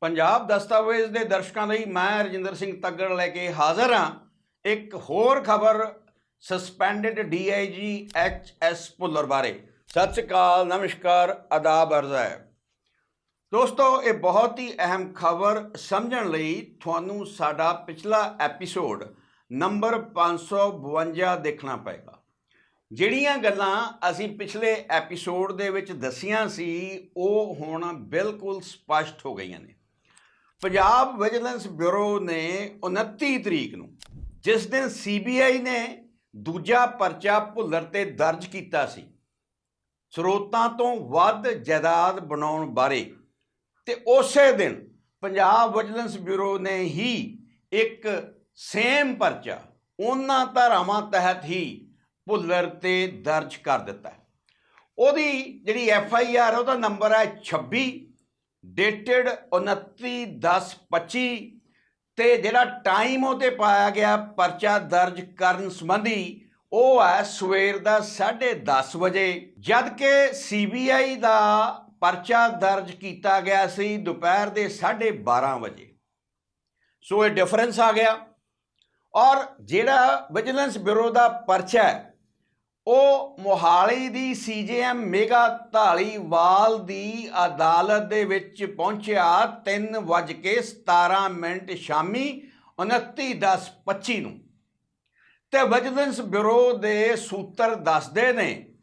ਪੰਜਾਬ ਦਸਤਾਵੇਜ਼ ਦੇ ਦਰਸ਼ਕਾਂ ਲਈ ਮੈਂ ਰਜਿੰਦਰ ਸਿੰਘ ਤੱਗੜ ਲੈ ਕੇ ਹਾਜ਼ਰ ਹਾਂ। ਇੱਕ ਹੋਰ ਖਬਰ suspended DIG H S Bhullar ਬਾਰੇ। ਸਤਿ ਸ਼੍ਰੀ ਅਕਾਲ, ਨਮਸਕਾਰ, ਆਦਾਬ, ਅਰਜ਼ ਹੈ। ਦੋਸਤੋ, ਇਹ ਬਹੁਤ ਹੀ ਅਹਿਮ ਖਬਰ ਸਮਝਣ ਲਈ ਤੁਹਾਨੂੰ ਸਾਡਾ ਪਿਛਲਾ ਐਪੀਸੋਡ ਨੰਬਰ 552 ਦੇਖਣਾ ਪਏਗਾ। ਜਿਹੜੀਆਂ ਗੱਲਾਂ ਅਸੀਂ ਪਿਛਲੇ ਐਪੀਸੋਡ ਦੇ ਵਿੱਚ ਦਸੀਆਂ ਸੀ, ਉਹ ਹੁਣ ਬਿਲਕੁਲ ਸਪਸ਼ਟ ਹੋ ਗਈਆਂ ਨੇ। ਪੰਜਾਬ ਵਿਜੀਲੈਂਸ ਬਿਊਰੋ ਨੇ 29 ਤਰੀਕ ਨੂੰ ਜਿਸ ਦਿਨ ਸੀਬੀਆਈ ਨੇ ਦੂਜਾ ਪਰਚਾ ਭੁੱਲਰ ਤੇ ਦਰਜ ਕੀਤਾ ਸੀ, ਸਰੋਤਾਂ ਤੋਂ ਵੱਧ ਜਾਇਦਾਦ ਬਣਾਉਣ ਬਾਰੇ, ਤੇ ਉਸੇ ਦਿਨ ਪੰਜਾਬ ਵਿਜੀਲੈਂਸ ਬਿਊਰੋ ਨੇ ਹੀ ਇੱਕ ਸੇਮ ਪਰਚਾ ਉਹਨਾਂ ਧਾਰਾਵਾਂ ਤਹਿਤ ਹੀ ਭੁੱਲਰ ਤੇ ਦਰਜ ਕਰ ਦਿੱਤਾ। ਉਹਦੀ ਜਿਹੜੀ ਐਫ ਆਈ ਆਰ, ਉਹਦਾ ਨੰਬਰ ਹੈ 26 ਡੇਟਡ 29/10/25 ਤੇ ਜਿਹੜਾ ਟਾਈਮ ਉਹ 'ਤੇ ਪਾਇਆ ਗਿਆ ਪਰਚਾ ਦਰਜ ਕਰਨ ਸੰਬੰਧੀ, ਉਹ ਹੈ ਸਵੇਰ ਦਾ 10:30 ਵਜੇ। ਜਦ ਕਿ ਸੀਬੀਆਈ ਦਾ ਪਰਚਾ ਦਰਜ ਕੀਤਾ ਗਿਆ ਸੀ ਦੁਪਹਿਰ ਦੇ 12:30 ਵਜੇ। ਸੋ ਇਹ ਡਿਫਰੈਂਸ ਆ ਗਿਆ। ਔਰ ਜਿਹੜਾ ਵਿਜੀਲੈਂਸ ਬਿਊਰੋ ਦਾ ਪਰਚਾ ਹੈ ਉਹ ਮੋਹਾਲੀ ਦੀ ਸੀਜੇਐਮ ਮੇਗਾ ਢਾਲੀਵਾਲ ਦੀ ਅਦਾਲਤ ਦੇ ਵਿੱਚ ਪਹੁੰਚਿਆ 3:17 ਮਿੰਟ ਸ਼ਾਮੀ 29/10/25 ਨੂੰ। ਤੇ ਵਿਜੀਲੈਂਸ ਬਿਊਰੋ ਦੇ ਸੂਤਰ ਦੱਸਦੇ ਨੇ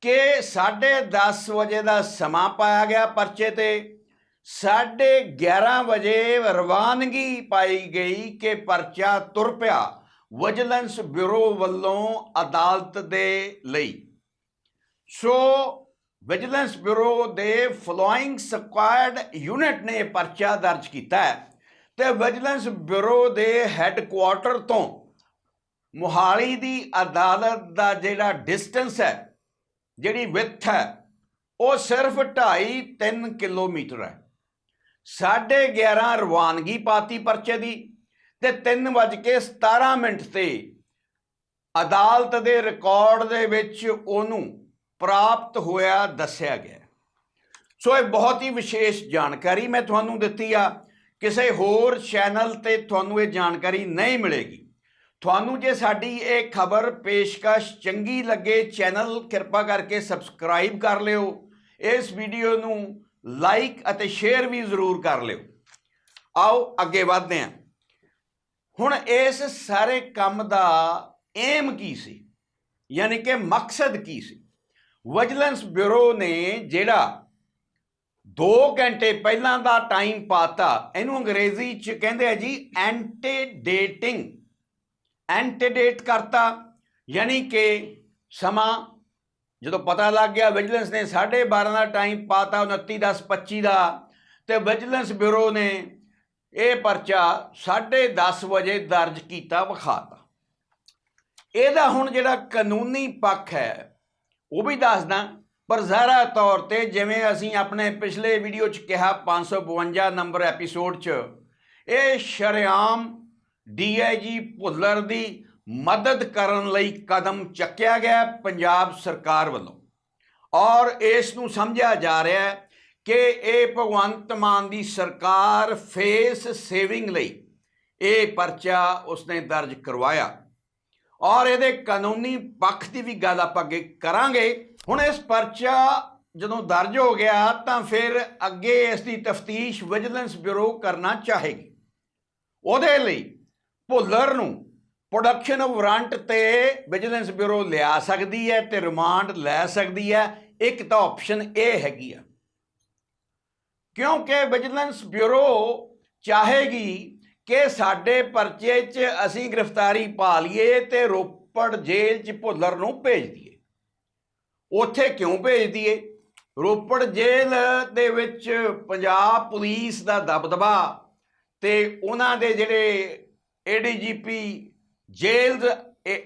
ਕਿ 10:30 ਵਜੇ ਦਾ ਸਮਾਂ ਪਾਇਆ ਗਿਆ ਪਰਚੇ ਤੇ। 11:30 ਵਜੇ ਰਵਾਨਗੀ ਪਾਈ ਗਈ ਕਿ ਪਰਚਾ ਤੁਰ ਪਿਆ। ਵਿਜੀਲੈਂਸ ਬਿਊਰੋ ਵੱਲੋਂ ਅਦਾਲਤ ਦੇ ਲਈ। ਸੋ ਵਿਜੀਲੈਂਸ ਬਿਊਰੋ ਦੇ ਫਲੋਇੰਗ ਸਕੁਐਡ ਯੂਨਿਟ ਨੇ ਪਰਚਾ ਦਰਜ ਕੀਤਾ ਹੈ ਤੇ ਵਿਜੀਲੈਂਸ ਬਿਊਰੋ ਦੇ ਹੈੱਡਕੁਆਰਟਰ ਤੋਂ ਮੁਹਾਲੀ ਦੀ ਅਦਾਲਤ ਦਾ ਜਿਹੜਾ ਡਿਸਟੈਂਸ ਹੈ, ਜਿਹੜੀ ਵਿੱਥ ਹੈ, ਉਹ ਸਿਰਫ 2.5 3 ਕਿਲੋਮੀਟਰ ਹੈ। 11:30 ਰਵਾਨਗੀ ਪਾਤੀ ਪਰਚੇ ਦੀ ਤੇ 3:17 ਮਿੰਟ ਤੇ ਅਦਾਲਤ ਦੇ ਰਿਕਾਰਡ ਦੇ ਵਿੱਚ ਉਹਨੂੰ ਪ੍ਰਾਪਤ ਹੋਇਆ ਦੱਸਿਆ ਗਿਆ। ਸੋ ਇਹ ਬਹੁਤ ਹੀ ਵਿਸ਼ੇਸ਼ ਜਾਣਕਾਰੀ ਮੈਂ ਤੁਹਾਨੂੰ ਦਿੱਤੀ ਆ। ਕਿਸੇ ਹੋਰ ਚੈਨਲ ਤੇ ਤੁਹਾਨੂੰ ਇਹ ਜਾਣਕਾਰੀ ਨਹੀਂ ਮਿਲੇਗੀ। ਤੁਹਾਨੂੰ ਜੇ ਸਾਡੀ ਇਹ ਖਬਰ ਪੇਸ਼ਕਸ਼ ਚੰਗੀ ਲੱਗੇ ਚੈਨਲ ਕਿਰਪਾ ਕਰਕੇ ਸਬਸਕ੍ਰਾਈਬ ਕਰ ਲਿਓ। ਇਸ ਵੀਡੀਓ ਨੂੰ ਲਾਈਕ ਅਤੇ ਸ਼ੇਅਰ ਵੀ ਜ਼ਰੂਰ ਕਰ ਲਿਓ। ਆਓ ਅੱਗੇ ਵਧਦੇ ਹਾਂ। ਹੁਣ ਇਸ ਸਾਰੇ ਕੰਮ ਦਾ ਏਮ ਕੀ ਸੀ? ਯਾਨੀ ਕਿ ਮਕਸਦ ਕੀ ਸੀ? ਵਿਜੀਲੈਂਸ ਬਿਊਰੋ ਨੇ ਜਿਹੜਾ 2 ਘੰਟੇ ਪਹਿਲਾਂ ਦਾ ਟਾਈਮ ਪਾਤਾ, ਇਹਨੂੰ ਅੰਗਰੇਜ਼ੀ ਚ ਕਹਿੰਦੇ ਆ ਜੀ ਐਂਟੀਡੇਟਿੰਗ ਐਂਟੀਡੇਟ ਕਰਤਾ, ਯਾਨੀ ਕਿ ਸਮਾਂ, ਜਦੋਂ ਪਤਾ ਲੱਗ ਗਿਆ ਵਿਜੀਲੈਂਸ ਨੇ 12:30 ਦਾ ਟਾਈਮ ਪਾਤਾ 29/10/25 ਦਾ, ਤੇ ਵਿਜੀਲੈਂਸ ਬਿਊਰੋ ਨੇ ਇਹ ਪਰਚਾ 10:30 ਵਜੇ ਦਰਜ ਕੀਤਾ ਵਿਖਾਤਾ। ਇਹਦਾ ਹੁਣ ਜਿਹੜਾ ਕਾਨੂੰਨੀ ਪੱਖ ਹੈ, ਉਹ ਵੀ ਦੱਸਦਾ, ਪਰ ਜ਼ਾਹਰਾ ਤੌਰ ਤੇ ਜਿਵੇਂ ਅਸੀਂ ਆਪਣੇ ਪਿਛਲੇ ਵੀਡੀਓ 'ਚ ਕਿਹਾ 552 ਨੰਬਰ ਐਪੀਸੋਡ 'ਚ, ਇਹ ਸ਼ਰਿਆਮ ਡੀਆਈਜੀ ਭੁੱਲਰ ਦੀ ਮਦਦ ਕਰਨ ਲਈ ਕਦਮ ਚੱਕਿਆ ਗਿਆ ਪੰਜਾਬ ਸਰਕਾਰ ਵੱਲੋਂ। ਔਰ ਇਸ ਨੂੰ ਸਮਝਿਆ ਜਾ ਰਿਹਾ ਹੈ ਕਿ ਇਹ ਭਗਵੰਤ ਮਾਨ ਦੀ ਸਰਕਾਰ ਫੇਸ ਸੇਵਿੰਗ ਲਈ ਇਹ ਪਰਚਾ ਉਸਨੇ ਦਰਜ ਕਰਵਾਇਆ। ਔਰ ਇਹਦੇ ਕਾਨੂੰਨੀ ਪੱਖ ਦੀ ਵੀ ਗੱਲ ਆਪਾਂ ਅੱਗੇ ਕਰਾਂਗੇ। ਹੁਣ ਇਸ ਪਰਚਾ ਜਦੋਂ ਦਰਜ ਹੋ ਗਿਆ ਤਾਂ ਫਿਰ ਅੱਗੇ ਇਸ ਦੀ ਤਫਤੀਸ਼ ਵਿਜੀਲੈਂਸ ਬਿਊਰੋ ਕਰਨਾ ਚਾਹੇਗੀ। ਉਹਦੇ ਲਈ ਭੁੱਲਰ ਨੂੰ ਪ੍ਰੋਡਕਸ਼ਨ ਵਾਰੰਟ ਤੇ ਵਿਜੀਲੈਂਸ ਬਿਊਰੋ ਲਿਆ ਸਕਦੀ ਹੈ ਤੇ ਰਿਮਾਂਡ ਲੈ ਸਕਦੀ ਹੈ। ਇੱਕ ਤਾਂ ਆਪਸ਼ਨ ਇਹ ਹੈਗੀ ਆ। ਕਿਉਂਕਿ ਵਿਜੀਲੈਂਸ ਬਿਊਰੋ ਚਾਹੇਗੀ ਕਿ ਸਾਡੇ ਪਰਚੇ 'ਚ ਅਸੀਂ ਗ੍ਰਿਫਤਾਰੀ ਪਾ ਲਈਏ ਤੇ ਰੋਪੜ ਜੇਲ੍ਹ 'ਚ ਭੁੱਲਰ ਨੂੰ ਭੇਜ ਦਈਏ। ਉੱਥੇ ਕਿਉਂ ਭੇਜ ਦਈਏ? ਰੋਪੜ ਜੇਲ੍ਹ ਦੇ ਵਿੱਚ ਪੰਜਾਬ ਪੁਲਿਸ ਦਾ ਦਬਦਬਾ ਤੇ ਉਹਨਾਂ ਦੇ ਜਿਹੜੇ ਏਡੀਜੀਪੀ ਜੇਲ੍ਹ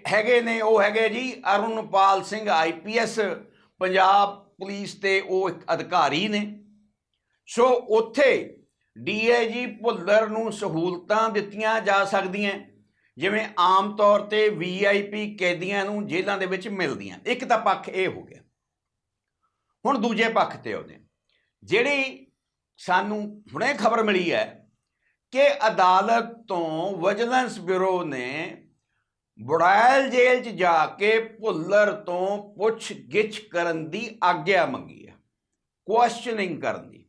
ਹੈਗੇ ਨੇ, ਉਹ ਹੈਗੇ ਜੀ ਅਰੁਣਪਾਲ ਸਿੰਘ ਆਈਪੀਐਸ ਪੰਜਾਬ ਪੁਲਿਸ ਤੇ ਉਹ ਇੱਕ ਅਧਿਕਾਰੀ ਨੇ। ਸੋ ਉੱਥੇ ਡੀਆਈਜੀ ਭੁੱਲਰ ਨੂੰ ਸਹੂਲਤਾਂ ਦਿੱਤੀਆਂ ਜਾ ਸਕਦੀਆਂ। ਜਿਵੇਂ ਆਮ ਤੌਰ ਤੇ ਵੀਆਈਪੀ ਕੈਦੀਆਂ ਨੂੰ ਜੇਲ੍ਹਾਂ ਦੇ ਵਿੱਚ ਮਿਲਦੀਆਂ। ਇੱਕ ਤਾਂ ਪੱਖ ਇਹ ਹੋ ਗਿਆ। ਹੁਣ ਦੂਜੇ ਪੱਖ ਤੇ ਆਉਂਦੇ ਜਿਹੜੀ ਸਾਨੂੰ ਹੁਣੇ ਖਬਰ ਮਿਲੀ ਹੈ ਕਿ ਅਦਾਲਤ ਤੋਂ ਵਿਜੀਲੈਂਸ ਬਿਊਰੋ ਨੇ ਬੁੜੈਲ ਜੇਲ੍ਹ 'ਚ ਜਾ ਕੇ ਭੁੱਲਰ ਤੋਂ ਪੁੱਛ ਗਿੱਛ ਕਰਨ ਦੀ ਆਗਿਆ ਮੰਗੀ ਹੈ। ਕੁਐਸਚਨਿੰਗ ਕਰਨ ਦੀ।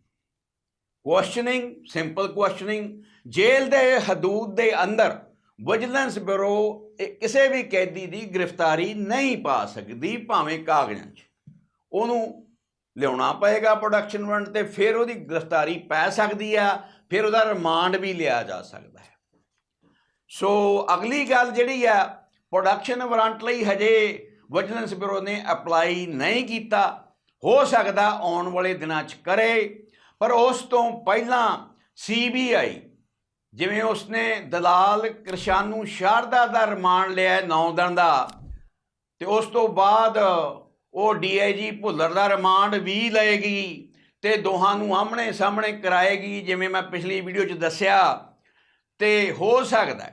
ਕੁਐਸਚਨਿੰਗ ਸਿੰਪਲ ਕੁਐਸਚਨਿੰਗ ਜੇਲ੍ਹ ਦੇ ਹਦੂਦ ਦੇ ਅੰਦਰ ਵਿਜੀਲੈਂਸ ਬਿਊਰੋ ਇਹ ਕਿਸੇ ਵੀ ਕੈਦੀ ਦੀ ਗ੍ਰਿਫਤਾਰੀ ਨਹੀਂ ਪਾ ਸਕਦੀ, ਭਾਵੇਂ ਕਾਗਜ਼ਾਂ 'ਚ। ਉਹਨੂੰ ਲਿਆਉਣਾ ਪਏਗਾ ਪ੍ਰੋਡਕਸ਼ਨ ਵਾਰੰਟ ਤੇ, ਫਿਰ ਉਹਦੀ ਗ੍ਰਿਫਤਾਰੀ ਪੈ ਸਕਦੀ ਆ, ਫਿਰ ਉਹਦਾ ਰਿਮਾਂਡ ਵੀ ਲਿਆ ਜਾ ਸਕਦਾ ਹੈ। ਸੋ ਅਗਲੀ ਗੱਲ ਜਿਹੜੀ ਆ ਪ੍ਰੋਡਕਸ਼ਨ ਵਾਰੰਟ ਲਈ ਹਜੇ ਵਿਜੀਲੈਂਸ ਬਿਊਰੋ ਨੇ ਅਪਲਾਈ ਨਹੀਂ ਕੀਤਾ। ਹੋ ਸਕਦਾ ਆਉਣ ਵਾਲੇ ਦਿਨਾਂ 'ਚ ਕਰੇ ਪਰ ਉਸ ਤੋਂ ਪਹਿਲਾਂ ਸੀਬੀਆਈ ਜਿਵੇਂ ਉਸਨੇ ਦਲਾਲ ਕਿਰਸ਼ਾਨੂ ਸ਼ਾਰਦਾ ਦਾ ਰਿਮਾਂਡ ਲਿਆ 9 ਦਿਨ ਦਾ, ਤੇ ਉਸ ਤੋਂ ਬਾਅਦ ਉਹ ਡੀਆਈਜੀ ਭੁੱਲਰ ਦਾ ਰਿਮਾਂਡ ਵੀ ਲਏਗੀ ਤੇ ਦੋਹਾਂ ਨੂੰ ਆਹਮਣੇ ਸਾਹਮਣੇ ਕਰਾਏਗੀ, ਜਿਵੇਂ ਮੈਂ ਪਿਛਲੀ ਵੀਡੀਓ 'ਚ ਦੱਸਿਆ। ਤੇ ਹੋ ਸਕਦਾ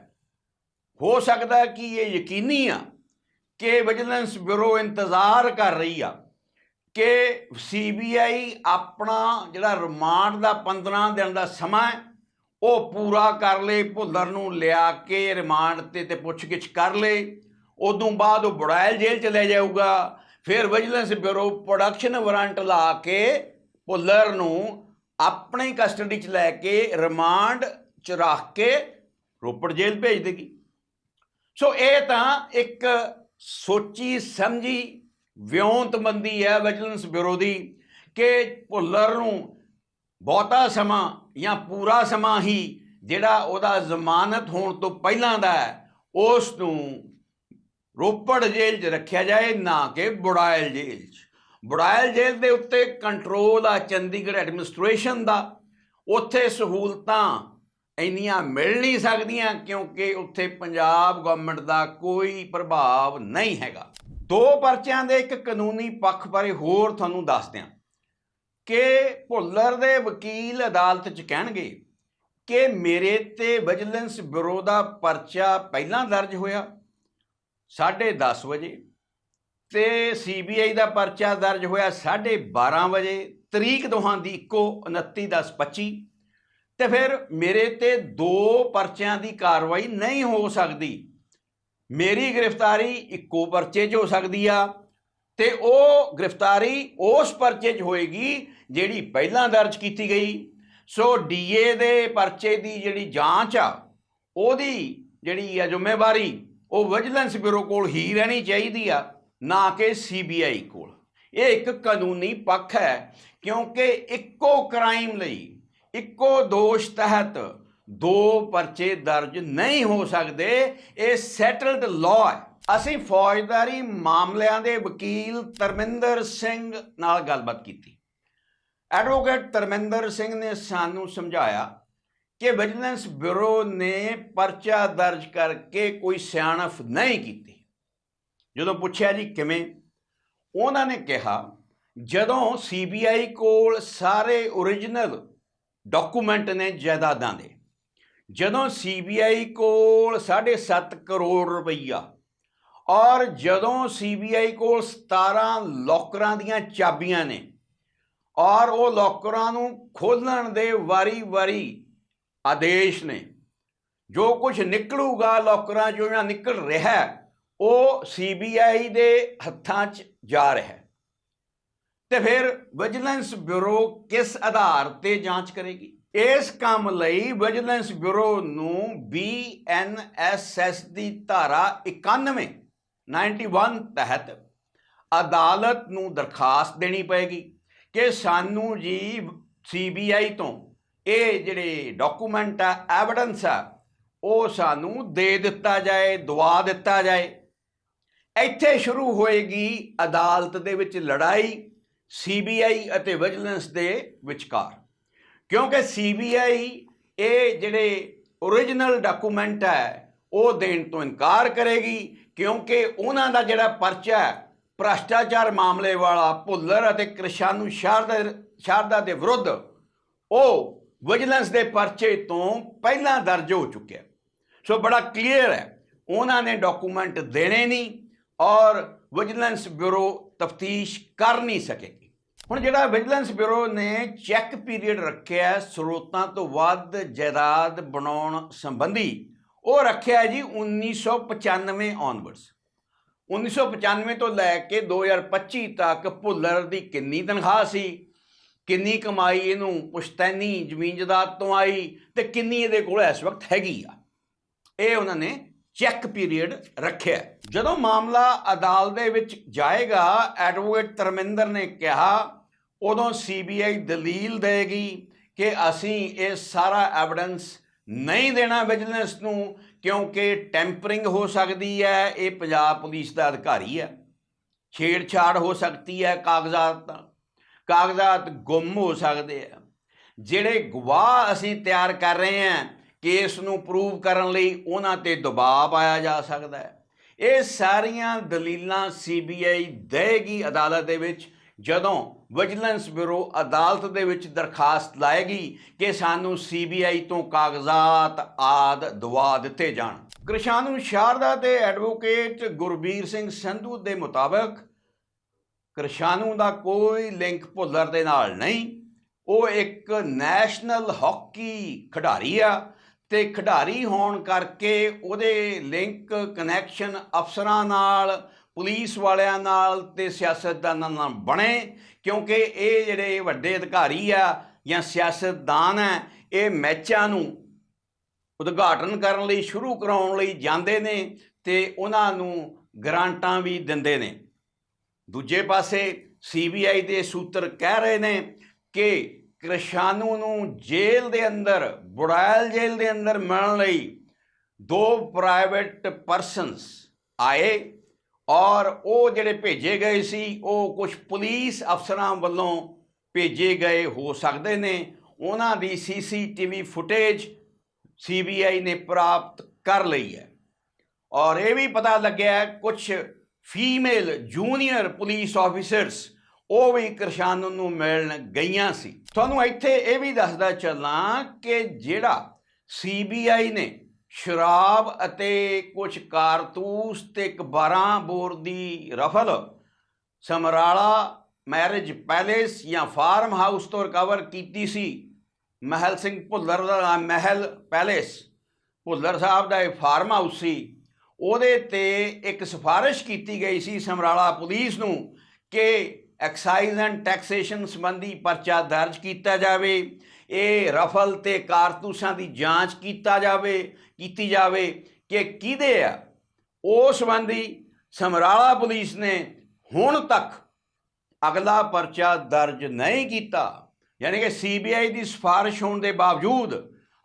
ਹੋ ਸਕਦਾ ਕਿ ਇਹ ਯਕੀਨੀ ਆ ਕਿ ਵਿਜੀਲੈਂਸ ਬਿਊਰੋ ਇੰਤਜ਼ਾਰ ਕਰ ਰਹੀ ਆ ਕਿ ਸੀਬੀਆਈ ਆਪਣਾ ਜਿਹੜਾ ਰਿਮਾਂਡ ਦਾ 15 ਦਿਨ ਦਾ ਸਮਾਂ ਉਹ ਪੂਰਾ ਕਰ ਲੇ, ਭੁੱਲਰ ਨੂੰ ਲਿਆ ਕੇ ਰਿਮਾਂਡ ਤੇ ਤੇ ਪੁੱਛਗਿੱਛ ਕਰ ਲੇ। ਉਦੋਂ ਬਾਅਦ ਉਹ ਬੁੜਾਇਲ ਜੇਲ੍ਹ ਚ ਲੈ ਜਾਊਗਾ। ਫਿਰ ਵਿਜੀਲੈਂਸ ਬਿਊਰੋ ਪ੍ਰੋਡਕਸ਼ਨ ਵਾਰੰਟ ਲਾ ਕੇ ਭੁੱਲਰ ਨੂੰ ਆਪਣੀ ਕਸਟਡੀ ਚ ਲੈ ਕੇ ਰਿਮਾਂਡ ਚ ਰੱਖ ਕੇ ਰੋਪੜ ਜੇਲ੍ਹ ਭੇਜ ਦੇਗੀ। ਸੋ ਇਹ ਤਾਂ ਇੱਕ ਸੋਚੀ ਸਮਝੀ ਵਿਉਂਤਬੰਦੀ ਹੈ ਵਿਜੀਲੈਂਸ ਬਿਊਰੋ ਦੀ ਕਿ ਭੁੱਲਰ ਨੂੰ ਬਹੁਤਾ ਸਮਾਂ ਜਾਂ ਪੂਰਾ ਸਮਾਂ ਹੀ ਜਿਹੜਾ ਉਹਦਾ ਜ਼ਮਾਨਤ ਹੋਣ ਤੋਂ ਪਹਿਲਾਂ ਦਾ ਉਸ ਨੂੰ ਰੋਪੜ ਜੇਲ੍ਹ 'ਚ ਰੱਖਿਆ ਜਾਏ, ਨਾ ਕਿ ਬੁੜਾਇਲ ਜੇਲ੍ਹ 'ਚ। ਬੁੜਾਇਲ ਜੇਲ੍ਹ ਦੇ ਉੱਤੇ ਕੰਟਰੋਲ ਆ ਚੰਡੀਗੜ੍ਹ ਐਡਮਿਨਿਸਟ੍ਰੇਸ਼ਨ ਦਾ। ਉੱਥੇ ਸਹੂਲਤਾਂ ਇੰਨੀਆਂ ਮਿਲ ਨਹੀਂ ਸਕਦੀਆਂ ਕਿਉਂਕਿ ਉੱਥੇ ਪੰਜਾਬ ਗਵਰਨਮੈਂਟ ਦਾ ਕੋਈ ਪ੍ਰਭਾਵ ਨਹੀਂ ਹੈਗਾ। ਦੋ ਪਰਚਿਆਂ ਦੇ ਇੱਕ ਕਾਨੂੰਨੀ ਪੱਖ ਬਾਰੇ ਹੋਰ ਤੁਹਾਨੂੰ ਦੱਸ ਦਿਆਂ ਕਿ ਭੁੱਲਰ ਦੇ ਵਕੀਲ ਅਦਾਲਤ 'ਚ ਕਹਿਣਗੇ ਕਿ ਮੇਰੇ ਤੇ ਵਿਜੀਲੈਂਸ ਬਿਊਰੋ ਦਾ ਪਰਚਾ ਪਹਿਲਾਂ ਦਰਜ ਹੋਇਆ 10:30 ਵਜੇ ਤੇ ਸੀਬੀਆਈ ਦਾ ਪਰਚਾ ਦਰਜ ਹੋਇਆ 12:30 ਵਜੇ, ਤਰੀਕ ਦੋਹਾਂ ਦੀ ਇੱਕੋ 29/10/25 ਤੇ ਫਿਰ ਮੇਰੇ ਤੇ ਦੋ ਪਰਚਿਆਂ ਦੀ ਕਾਰਵਾਈ ਨਹੀਂ ਹੋ ਸਕਦੀ। ਮੇਰੀ ਗ੍ਰਿਫਤਾਰੀ ਇੱਕੋ ਪਰਚੇ 'ਚ ਹੋ ਸਕਦੀ ਆ ਤੇ ਉਹ ਗ੍ਰਿਫਤਾਰੀ ਉਸ ਪਰਚੇ 'ਚ ਹੋਏਗੀ ਜਿਹੜੀ ਪਹਿਲਾਂ ਦਰਜ ਕੀਤੀ ਗਈ। ਸੋ ਡੀਏ ਦੇ ਪਰਚੇ ਦੀ ਜਿਹੜੀ ਜਾਂਚ ਆ, ਉਹਦੀ ਜਿਹੜੀ ਆ ਜ਼ਿੰਮੇਵਾਰੀ, ਉਹ ਵਿਜੀਲੈਂਸ ਬਿਊਰੋ ਕੋਲ ਹੀ ਰਹਿਣੀ ਚਾਹੀਦੀ ਆ, ਨਾ ਕਿ ਸੀਬੀਆਈ ਕੋਲ। ਇਹ ਇੱਕ ਕਾਨੂੰਨੀ ਪੱਖ ਹੈ, ਕਿਉਂਕਿ ਇੱਕੋ ਕ੍ਰਾਈਮ ਲਈ, ਇੱਕੋ ਦੋਸ਼ ਤਹਿਤ ਦੋ ਪਰਚੇ ਦਰਜ ਨਹੀਂ ਹੋ ਸਕਦੇ, ਇਹ ਸੈਟਲਡ ਲਾਅ ਹੈ। ਅਸੀਂ ਫੌਜਦਾਰੀ ਮਾਮਲਿਆਂ ਦੇ ਵਕੀਲ ਧਰਮਿੰਦਰ ਸਿੰਘ ਨਾਲ ਗੱਲਬਾਤ ਕੀਤੀ। ਐਡਵੋਕੇਟ ਧਰਮਿੰਦਰ ਸਿੰਘ ਨੇ ਸਾਨੂੰ ਸਮਝਾਇਆ ਕਿ ਵਿਜੀਲੈਂਸ ਬਿਊਰੋ ਨੇ ਪਰਚਾ ਦਰਜ ਕਰਕੇ ਕੋਈ ਸਿਆਣਫ ਨਹੀਂ ਕੀਤੀ। ਜਦੋਂ ਪੁੱਛਿਆ ਜੀ ਕਿਵੇਂ, ਉਹਨਾਂ ਨੇ ਕਿਹਾ, ਜਦੋਂ ਸੀਬੀਆਈ ਕੋਲ ਸਾਰੇ origignal ਡਾਕੂਮੈਂਟ ਨੇ ਜਾਇਦਾਦਾਂ ਦੇ ਜਦੋਂ ਸੀਬੀਆਈ ਕੋਲ 7.5 ਕਰੋੜ ਰੁਪਈਆ ਔਰ ਜਦੋਂ ਸੀਬੀਆਈ ਕੋਲ 17 ਲੋਕਰਾਂ ਦੀਆਂ ਚਾਬੀਆਂ ਨੇ ਔਰ ਉਹ ਲੋਕਰਾਂ ਨੂੰ ਖੋਲਣ ਦੇ ਵਾਰੀ-ਵਾਰੀ ਆਦੇਸ਼ ਨੇ ਜੋ ਕੁਝ ਨਿਕਲੂਗਾ ਲੋਕਰਾਂ ਚੋਂ ਜਾਂ ਨਿਕਲ ਰਿਹਾ ਹੈ, ਉਹ ਸੀਬੀਆਈ ਦੇ ਹੱਥਾਂ 'ਚ ਜਾ ਰਿਹਾ ਹੈ। ਤੇ ਫਿਰ ਵਿਜੀਲੈਂਸ ਬਿਊਰੋ ਕਿਸ ਆਧਾਰ ਤੇ ਜਾਂਚ ਕਰੇਗੀ? ਇਸ ਕੰਮ ਲਈ ਵਿਜੀਲੈਂਸ ਬਿਊਰੋ ਨੂੰ ਬੀਐਨਐਸਐਸ ਦੀ ਧਾਰਾ 91 91 ਤਹਿਤ ਅਦਾਲਤ ਨੂੰ ਦਰਖਾਸਤ ਦੇਣੀ ਪਏਗੀ ਕਿ ਸਾਨੂੰ ਜੀ ਸੀਬੀਆਈ ਤੋਂ ਇਹ ਜਿਹੜੇ ਡਾਕੂਮੈਂਟ ਆ ਐਵੀਡੈਂਸ ਆ, ਉਹ ਸਾਨੂੰ ਦੇ ਦਿੱਤਾ ਜਾਏ, ਦਵਾ ਦਿੱਤਾ ਜਾਏ। ਇੱਥੇ ਸ਼ੁਰੂ ਹੋਏਗੀ ਅਦਾਲਤ ਦੇ ਵਿੱਚ ਲੜਾਈ ਸੀਬੀਆਈ ਅਤੇ ਵਿਜੀਲੈਂਸ ਦੇ ਵਿਚਕਾਰ। ਕਿਉਂਕਿ ਸੀਬੀਆਈ ਇਹ ਜਿਹੜੇ origignal ਡਾਕੂਮੈਂਟ ਹੈ, ਉਹ ਦੇਣ ਤੋਂ ਇਨਕਾਰ ਕਰੇਗੀ, ਕਿਉਂਕਿ ਉਹਨਾਂ ਦਾ ਜਿਹੜਾ ਪਰਚਾ ਹੈ, ਭ੍ਰਸ਼ਟਾਚਾਰ ਮਾਮਲੇ ਵਾਲਾ ਭੁੱਲਰ ਅਤੇ ਕ੍ਰਿਸ਼ਾਨੂ ਸ਼ਾਰਦਾ ਸ਼ਾਰਦਾ ਦੇ ਵਿਰੁੱਧ, ਉਹ ਵਿਜੀਲੈਂਸ ਦੇ ਪਰਚੇ ਤੋਂ ਪਹਿਲਾਂ ਦਰਜ ਹੋ ਚੁੱਕਿਆ। ਸੋ ਬੜਾ ਕਲੀਅਰ ਹੈ, ਉਹਨਾਂ ਨੇ ਡਾਕੂਮੈਂਟ ਦੇਣੇ ਨਹੀਂ ਔਰ ਵਿਜੀਲੈਂਸ ਬਿਊਰੋ ਤਫਤੀਸ਼ ਕਰ ਨਹੀਂ ਸਕੇਗੀ। ਹੁਣ ਜਿਹੜਾ ਵਿਜੀਲੈਂਸ ਬਿਊਰੋ ਨੇ ਚੈੱਕ ਪੀਰੀਅਡ ਰੱਖਿਆ ਸਰੋਤਾਂ ਤੋਂ ਵੱਧ ਜਾਇਦਾਦ ਬਣਾਉਣ ਸੰਬੰਧੀ, ਉਹ ਰੱਖਿਆ ਹੈ ਜੀ 1995 ਔਨਵਰਡਸ 1995 ਤੋਂ ਲੈ ਕੇ 2025 ਤੱਕ ਭੁੱਲਰ ਦੀ ਕਿੰਨੀ ਤਨਖਾਹ ਸੀ? ਕਿੰਨੀ ਕਮਾਈ ਇਹਨੂੰ ਪੁਸ਼ਤੈਨੀ ਜ਼ਮੀਨ ਜਾਇਦਾਦ ਤੋਂ ਆਈ ਤੇ ਕਿੰਨੀ ਇਹਦੇ ਕੋਲ ਇਸ ਵਕਤ ਹੈਗੀ ਆ? ਇਹ ਉਹਨਾਂ ਨੇ ਚੈੱਕ ਪੀਰੀਅਡ ਰੱਖਿਆ ਜਦੋਂ ਮਾਮਲਾ ਅਦਾਲਤ ਦੇ ਵਿੱਚ ਜਾਏਗਾ, ਐਡਵੋਕੇਟ ਧਰਮਿੰਦਰ ਨੇ ਕਿਹਾ ਉਦੋਂ ਸੀਬੀਆਈ ਦਲੀਲ ਦੇਗੀ ਕਿ ਅਸੀਂ ਇਹ ਸਾਰਾ ਐਵੀਡੈਂਸ ਨਹੀਂ ਦੇਣਾ ਵਿਜੀਲੈਂਸ ਨੂੰ, ਕਿਉਂਕਿ ਟੈਂਪਰਿੰਗ ਹੋ ਸਕਦੀ ਹੈ, ਇਹ ਪੰਜਾਬ ਪੁਲਿਸ ਦਾ ਅਧਿਕਾਰੀ ਹੈ। ਛੇੜਛਾੜ ਹੋ ਸਕਦੀ ਹੈ ਕਾਗਜ਼ਾਤ ਕਾਗਜ਼ਾਤ ਗੁੰਮ ਹੋ ਸਕਦੇ ਆ। ਜਿਹੜੇ ਗਵਾਹ ਅਸੀਂ ਤਿਆਰ ਕਰ ਰਹੇ ਹਾਂ, ਕੇਸ ਨੂੰ ਪ੍ਰੂਵ ਕਰਨ ਲਈ ਉਹਨਾਂ ਤੇ ਦਬਾਅ ਪਾਇਆ ਜਾ ਸਕਦਾ ਹੈ। ਇਹ ਸਾਰੀਆਂ ਦਲੀਲਾਂ ਸੀਬੀਆਈ ਦੇਗੀ ਅਦਾਲਤ ਦੇ ਵਿੱਚ। ਜਦੋਂ ਵਿਜੀਲੈਂਸ ਬਿਊਰੋ ਅਦਾਲਤ ਦੇ ਵਿੱਚ ਦਰਖਾਸਤ ਲਾਏਗੀ ਕਿ ਸਾਨੂੰ ਸੀਬੀਆਈ ਤੋਂ ਕਾਗਜ਼ਾਤ ਆਦ ਦਵਾ ਦਿੱਤੇ ਜਾਣ। ਕ੍ਰਿਸ਼ਾਨੂ ਸ਼ਾਰਦਾ ਤੇ ਐਡਵੋਕੇਟ ਗੁਰਬੀਰ ਸਿੰਘ ਸੰਧੂ ਦੇ ਮੁਤਾਬਕ ਕ੍ਰਿਸ਼ਾਨੂ ਦਾ ਕੋਈ ਲਿੰਕ ਭੁੱਲਰ ਦੇ ਨਾਲ ਨਹੀਂ। ਉਹ ਇੱਕ ਨੈਸ਼ਨਲ ਹਾਕੀ ਖਿਡਾਰੀ ਆ ਤੇ ਖਿਡਾਰੀ ਹੋਣ ਕਰਕੇ ਉਹਦੇ ਲਿੰਕ ਕਨੈਕਸ਼ਨ ਅਫਸਰਾਂ ਨਾਲ ਪੁਲਿਸ ਵਾਲਿਆਂ ਨਾਲ ਤੇ ਸਿਆਸਤਦਾਨਾਂ ਨਾਲ ਬਣੇ, ਕਿਉਂਕਿ ਇਹ ਜਿਹੜੇ ਵੱਡੇ ਅਧਿਕਾਰੀ ਆ ਜਾਂ ਸਿਆਸਤਦਾਨ ਆ ਇਹ ਮੈਚਾਂ ਨੂੰ ਉਦਘਾਟਨ ਕਰਨ ਲਈ, ਸ਼ੁਰੂ ਕਰਾਉਣ ਲਈ ਜਾਂਦੇ ਨੇ ਤੇ ਉਹਨਾਂ ਨੂੰ ਗ੍ਰਾਂਟਾਂ ਵੀ ਦਿੰਦੇ ਨੇ। ਦੂਜੇ ਪਾਸੇ ਸੀਬੀਆਈ ਦੇ ਸੂਤਰ ਕਹਿ ਰਹੇ ਨੇ ਕਿ ਕ੍ਰਿਸ਼ਾਨੂ ਨੂੰ ਜੇਲ੍ਹ ਦੇ ਅੰਦਰ, ਬੁੜਾਇਲ ਜੇਲ੍ਹ ਦੇ ਅੰਦਰ ਮਿਲਣ ਲਈ ਦੋ ਪ੍ਰਾਈਵੇਟ ਪਰਸਨਸ ਆਏ। ਔਰ ਉਹ ਜਿਹੜੇ ਭੇਜੇ ਗਏ ਸੀ, ਉਹ ਕੁਝ ਪੁਲਿਸ ਅਫਸਰਾਂ ਵੱਲੋਂ ਭੇਜੇ ਗਏ ਹੋ ਸਕਦੇ ਨੇ। ਉਹਨਾਂ ਦੀ ਸੀਸੀਟੀਵੀ ਫੁਟੇਜ ਸੀਬੀਆਈ ਨੇ ਪ੍ਰਾਪਤ ਕਰ ਲਈ ਹੈ। ਔਰ ਇਹ ਵੀ ਪਤਾ ਲੱਗਿਆ ਕੁਝ ਫੀਮੇਲ ਜੂਨੀਅਰ ਪੁਲਿਸ ਆਫੀਸਰਸ, ਉਹ ਵੀ ਕਿਰਸ਼ਾਨੂ ਨੂੰ ਮਿਲਣ ਗਈਆਂ ਸੀ। ਤੁਹਾਨੂੰ ਇੱਥੇ ਇਹ ਵੀ ਦੱਸਦਾ ਚੱਲਾਂ ਕਿ ਜਿਹੜਾ ਸੀਬੀਆਈ ਨੇ ਸ਼ਰਾਬ ਅਤੇ ਕੁਝ ਕਾਰਤੂਸ ਤੇ ਇੱਕ 12 ਬੋਰ ਦੀ ਰਫਲ, ਸਮਰਾਲਾ ਮੈਰਿਜ ਪੈਲੇਸ ਜਾਂ ਫਾਰਮ ਹਾਊਸ ਤੋਂ ਰਿਕਵਰ ਕੀਤੀ ਸੀ ਮਹਿਲ ਸਿੰਘ ਭੁੱਲਰ ਦਾ, ਮਹਿਲ ਪੈਲੇਸ। ਭੁੱਲਰ ਸਾਹਿਬ ਦਾ ਇਹ ਫਾਰਮ ਹਾਊਸ ਸੀ। ਉਹਦੇ ਤੇ ਇੱਕ ਸਿਫਾਰਿਸ਼ ਕੀਤੀ ਗਈ ਸੀ ਸਮਰਾਲਾ ਪੁਲਿਸ ਨੂੰ ਕਿ ਐਕਸਾਈਜ਼ ਐਂਡ ਟੈਕਸੇਸ਼ਨ ਸੰਬੰਧੀ ਪਰਚਾ ਦਰਜ ਕੀਤਾ ਜਾਵੇ, ਇਹ ਰਫਲ ਤੇ ਕਾਰਤੂਸਾਂ ਦੀ ਜਾਂਚ ਕੀਤਾ ਜਾਵੇ, ਕੀਤੀ ਜਾਵੇ ਕਿ ਕਿਹਦੇ ਆ? ਉਸ ਸੰਬੰਧੀ ਸਮਰਾਲਾ ਪੁਲਿਸ ਨੇ ਹੁਣ ਤੱਕ ਅਗਲਾ ਪਰਚਾ ਦਰਜ ਨਹੀਂ ਕੀਤਾ। ਯਾਨੀ ਕਿ ਸੀਬੀਆਈ ਦੀ ਸਿਫਾਰਿਸ਼ ਹੋਣ ਦੇ ਬਾਵਜੂਦ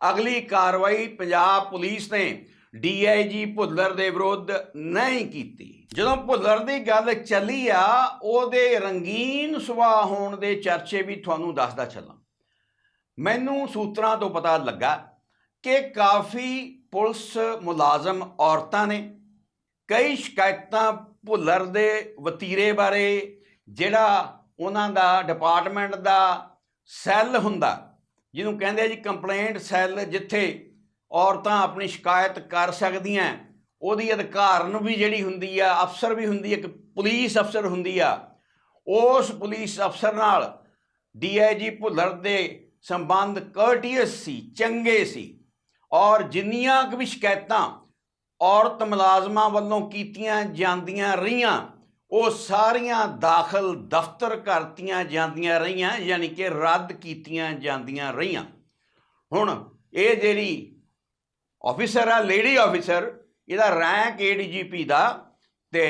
ਅਗਲੀ ਕਾਰਵਾਈ ਪੰਜਾਬ ਪੁਲਿਸ ਨੇ ਡੀਆਈਜੀ ਭੁੱਲਰ ਦੇ ਵਿਰੁੱਧ ਨਹੀਂ ਕੀਤੀ। ਜਦੋਂ ਭੁੱਲਰ ਦੀ ਗੱਲ ਚੱਲੀ ਆ, ਉਹਦੇ ਰੰਗੀਨ ਸੁਭਾਅ ਹੋਣ ਦੇ ਚਰਚੇ ਵੀ ਤੁਹਾਨੂੰ ਦੱਸਦਾ ਚੱਲਾਂ। ਮੈਨੂੰ ਸੂਤਰਾਂ ਤੋਂ ਪਤਾ ਲੱਗਾ ਕਿ ਕਾਫੀ ਪੁਲਿਸ ਮੁਲਾਜ਼ਮ ਔਰਤਾਂ ਨੇ, ਕਈ ਸ਼ਿਕਾਇਤਾਂ ਭੁੱਲਰ ਦੇ ਵਤੀਰੇ ਬਾਰੇ, ਜਿਹੜਾ ਉਹਨਾਂ ਦਾ ਡਿਪਾਰਟਮੈਂਟ ਦਾ ਸੈੱਲ ਹੁੰਦਾ, ਜਿਹਨੂੰ ਕਹਿੰਦੇ ਆ ਜੀ ਕੰਪਲੇਂਟ ਸੈੱਲ, ਜਿੱਥੇ ਔਰਤਾਂ ਆਪਣੀ ਸ਼ਿਕਾਇਤ ਕਰ ਸਕਦੀਆਂ। ਉਹਦੀ ਅਧਿਕਾਰਨ ਵੀ ਜਿਹੜੀ ਹੁੰਦੀ ਆ, ਅਫਸਰ ਵੀ ਹੁੰਦੀ, ਇੱਕ ਪੁਲਿਸ ਅਫਸਰ ਹੁੰਦੀ ਆ। ਉਸ ਪੁਲਿਸ ਅਫਸਰ ਨਾਲ ਡੀਆਈਜੀ ਭੁੱਲਰ ਦੇ ਸੰਬੰਧ ਕਰਟੀਅਸ ਸੀ, ਚੰਗੇ ਸੀ। ਔਰ ਜਿੰਨੀਆਂ ਕੁ ਵੀ ਸ਼ਿਕਾਇਤਾਂ ਔਰਤ ਮੁਲਾਜ਼ਮਾਂ ਵੱਲੋਂ ਕੀਤੀਆਂ ਜਾਂਦੀਆਂ ਰਹੀਆਂ, ਉਹ ਸਾਰੀਆਂ ਦਾਖਲ ਦਫ਼ਤਰ ਕਰਤੀਆਂ ਜਾਂਦੀਆਂ ਰਹੀਆਂ, ਯਾਨੀ ਕਿ ਰੱਦ ਕੀਤੀਆਂ ਜਾਂਦੀਆਂ ਰਹੀਆਂ। ਹੁਣ ਇਹ ਜਿਹੜੀ ਆਫੀਸਰ ਆ ਲੇਡੀ ਆਫੀਸਰ ਇਹਦਾ ਰੈਂਕ ਏਡੀਜੀਪੀ ਦਾ ਤੇ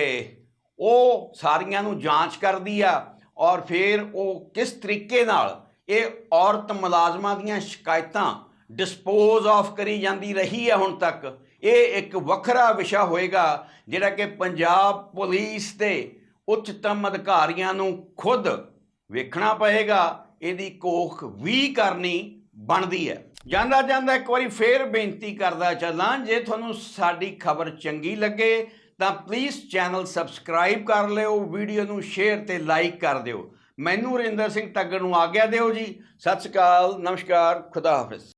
ਉਹ ਸਾਰੀਆਂ ਨੂੰ ਜਾਂਚ ਕਰਦੀ ਆ ਔਰ ਫਿਰ ਉਹ ਕਿਸ ਤਰੀਕੇ ਨਾਲ ਇਹ ਔਰਤ ਮੁਲਾਜ਼ਮਾਂ ਦੀਆਂ ਸ਼ਿਕਾਇਤਾਂ ਡਿਸਪੋਜ਼ ਆਫ ਕਰੀ ਜਾਂਦੀ ਰਹੀ ਹੈ ਹੁਣ ਤੱਕ, ਇਹ ਇੱਕ ਵੱਖਰਾ ਵਿਸ਼ਾ ਹੋਏਗਾ ਜਿਹੜਾ ਕਿ ਪੰਜਾਬ ਪੁਲਿਸ ਦੇ ਉੱਚਤਮ ਅਧਿਕਾਰੀਆਂ ਨੂੰ ਖੁਦ ਵੇਖਣਾ ਪਏਗਾ, ਇਹਦੀ ਕੋਖ ਵੀ ਕਰਨੀ ਬਣਦੀ ਹੈ। ਜਾਂਦਾ ਜਾਂਦਾ ਇੱਕ ਵਾਰੀ ਫੇਰ ਬੇਨਤੀ ਕਰਦਾ ਚੱਲਾਂ, ਜੇ ਤੁਹਾਨੂੰ ਸਾਡੀ ਖਬਰ ਚੰਗੀ ਲੱਗੇ, ਤਾਂ ਪਲੀਜ਼ ਚੈਨਲ ਸਬਸਕ੍ਰਾਈਬ ਕਰ ਲਿਓ ਵੀਡੀਓ ਨੂੰ ਸ਼ੇਅਰ ਤੇ ਲਾਈਕ ਕਰ ਦਿਓ। ਮੈਨੂੰ ਰਿੰਦਰ ਸਿੰਘ ਤੱਗੜ ਨੂੰ ਆਗਿਆ ਦਿਓ ਜੀ। ਸਤਿ ਸ਼੍ਰੀ ਅਕਾਲ, ਨਮਸਕਾਰ, ਖੁਦਾ ਹਾਫਿਜ਼।